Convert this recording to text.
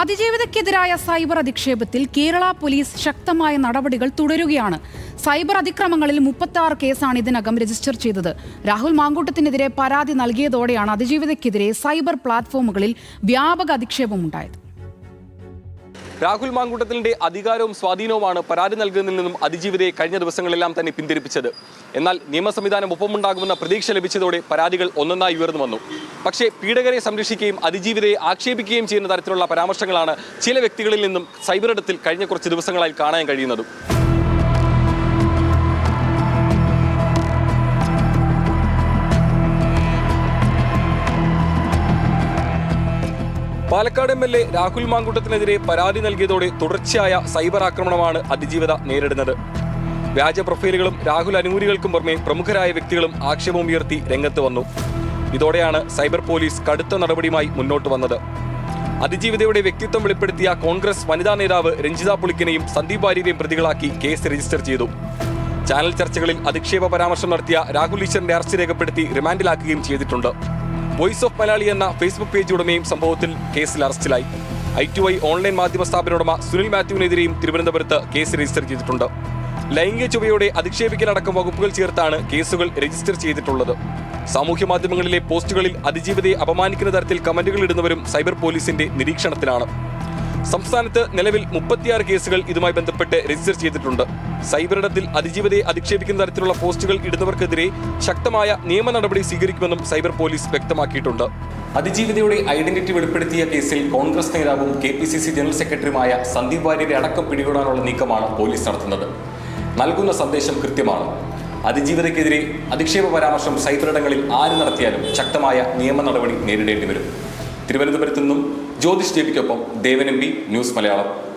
അതിജീവിതയ്ക്കെതിരായ cyber അധിക്ഷേപത്തിൽ Kerala police ശക്തമായ നടപടികൾ തുടരുകയാണ്. സൈബർ അതിക്രമങ്ങളിൽ മുപ്പത്തി കേസാണ് ഇതിനകം രജിസ്റ്റർ ചെയ്തത്. രാഹുൽ മാങ്കൂട്ടത്തിനെതിരെ പരാതി നൽകിയതോടെയാണ് അതിജീവിതക്കെതിരെ സൈബർ പ്ലാറ്റ്ഫോമുകളിൽ വ്യാപക അധിക്ഷേപമുണ്ടായത്. രാഹുൽ മാങ്കൂട്ടത്തിന്റെ അധികാരവും സ്വാധീനവുമാണ് പരാതി നൽകുന്നതിൽ നിന്നും അതിജീവിതയെ കഴിഞ്ഞ ദിവസങ്ങളെല്ലാം തന്നെ പിന്തിരിപ്പിച്ചത്. എന്നാൽ നിയമ സംവിധാനം ഒപ്പമുണ്ടാകുമെന്ന പ്രതീക്ഷ ലഭിച്ചതോടെ പരാതികൾ ഒന്നൊന്നായി ഉയർന്നു വന്നു. പക്ഷേ പീഡകരെ സംരക്ഷിക്കുകയും അതിജീവിതയെ ആക്ഷേപിക്കുകയും ചെയ്യുന്ന തരത്തിലുള്ള പരാമർശങ്ങളാണ് ചില വ്യക്തികളിൽ നിന്നും സൈബർ ഇടത്തിൽ കഴിഞ്ഞ കുറച്ച് ദിവസങ്ങളായി കാണാൻ കഴിയുന്നത്. Palakkad M L A Rahul മാങ്കൂട്ടത്തിനെതിരെ പരാതി നൽകിയതോടെ തുടർച്ചയായ സൈബർ ആക്രമണമാണ് അതിജീവിത നേരിടുന്നത്. വ്യാജ പ്രൊഫൈലുകളും രാഹുൽ അനുകൂലികൾക്കും പുറമെ പ്രമുഖരായ വ്യക്തികളും ആക്ഷേപം ഉയർത്തി രംഗത്ത് വന്നു. ഇതോടെയാണ് സൈബർ പോലീസ് കടുത്ത നടപടിയുമായി മുന്നോട്ട് വന്നത്. അതിജീവിതയുടെ വ്യക്തിത്വം വെളിപ്പെടുത്തിയ കോൺഗ്രസ് വനിതാ നേതാവ് രഞ്ജിത പുളിക്കിനെയും സന്ദീപ് വാര്യരെയും പ്രതികളാക്കി കേസ് രജിസ്റ്റർ ചെയ്തു. ചാനൽ ചർച്ചകളിൽ അധിക്ഷേപ പരാമർശം നടത്തിയ രാഹുൽ ഈശ്വറിന്റെ അറസ്റ്റ് രേഖപ്പെടുത്തി റിമാൻഡിലാക്കുകയും ചെയ്തിട്ടുണ്ട്. വോയിസ് ഓഫ് മലയാളി എന്ന ഫേസ്ബുക്ക് പേജ് ഉടമയും സംഭവത്തിൽ കേസിൽ അറസ്റ്റിലായി. ഐ ടു ഐ ഓൺലൈൻ മാധ്യമ സ്ഥാപന ഉടമ സുനിൽ മാത്യുവിനെതിരെയും തിരുവനന്തപുരത്ത് കേസ് രജിസ്റ്റർ ചെയ്തിട്ടുണ്ട്. ലൈംഗിക ചുവയോടെ അധിക്ഷേപിക്കലടക്കം വകുപ്പുകൾ ചേർത്താണ് കേസുകൾ രജിസ്റ്റർ ചെയ്തിട്ടുള്ളത്. സാമൂഹ്യ മാധ്യമങ്ങളിലെ പോസ്റ്റുകളിൽ അതിജീവിതയെ അപമാനിക്കുന്ന തരത്തിൽ കമന്റുകൾ ഇടുന്നവരും സൈബർ പോലീസിന്റെ നിരീക്ഷണത്തിലാണ്. സംസ്ഥാനത്ത് നിലവിൽ മുപ്പത്തിയാറ് കേസുകൾ ഇതുമായി ബന്ധപ്പെട്ട് രജിസ്റ്റർ ചെയ്തിട്ടുണ്ട്. സൈബറിടത്തിൽ അതിജീവതയെ അധിക്ഷേപിക്കുന്ന തരത്തിലുള്ള പോസ്റ്റുകൾ ഇടുന്നവർക്കെതിരെ ശക്തമായ നിയമ നടപടി സ്വീകരിക്കുമെന്നും സൈബർ പോലീസ് വ്യക്തമാക്കിയിട്ടുണ്ട്. അതിജീവിതയുടെ ഐഡന്റിറ്റി വെളിപ്പെടുത്തിയ കേസിൽ കോൺഗ്രസ് നേതാവും K P C C general സെക്രട്ടറിയുമായ സന്ദീപ് വാര്യരെ അടക്കം പിടികൂടാനുള്ള നീക്കമാണ് പോലീസ് നടത്തുന്നത്. നൽകുന്ന സന്ദേശം കൃത്യമാണ്. അതിജീവിതയ്ക്കെതിരെ അധിക്ഷേപ പരാമർശം സൈബറിടങ്ങളിൽ ആര് നടത്തിയാലും ശക്തമായ നിയമ നടപടി നേരിടേണ്ടി വരും. തിരുവനന്തപുരത്തു നിന്നും ജ്യോതിഷ് ദേവിക്കൊപ്പം ദേവൻ എം ന്യൂസ് മലയാളം.